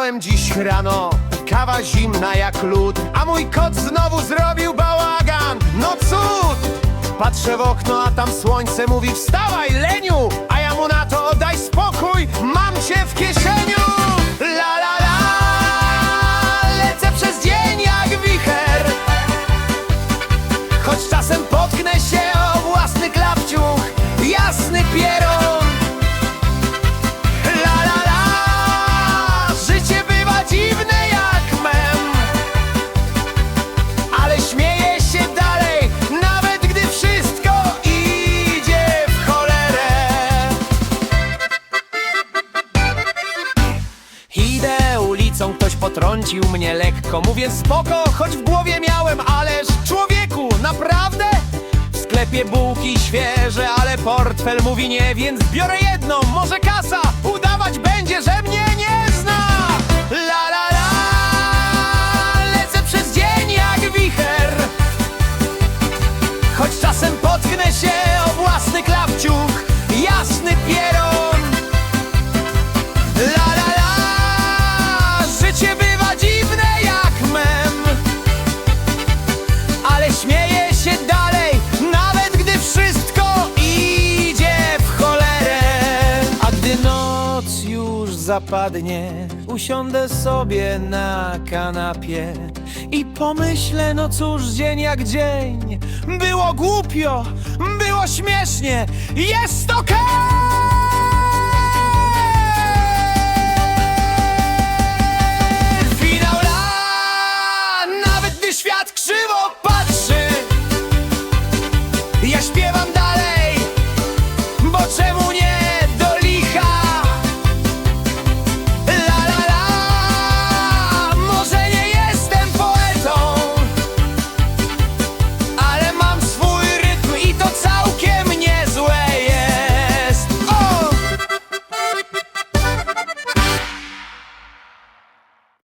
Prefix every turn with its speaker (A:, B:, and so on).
A: Wstałem dziś rano, kawa zimna jak lód A mój kot znowu zrobił bałagan, no cud! Patrzę w okno, a tam słońce mówi Wstawaj, leniu! A ja mu na to daj spokój, mam cię w kieszeniu! La la la, lecę przez dzień jak wicher Choć czasem potknę się o własny klapciuch Jasny pieron ulicą, ktoś potrącił mnie lekko Mówię spoko, choć w głowie miałem Ależ człowieku, naprawdę? W sklepie bułki świeże, ale portfel mówi nie Więc biorę jedną, może kasa Udawać będzie, że zapadnie. Usiądę sobie na kanapie I pomyślę, no cóż, dzień jak dzień. Było głupio, było śmiesznie. Jest okej! Gdy świat krzywo patrzy. Ja śpię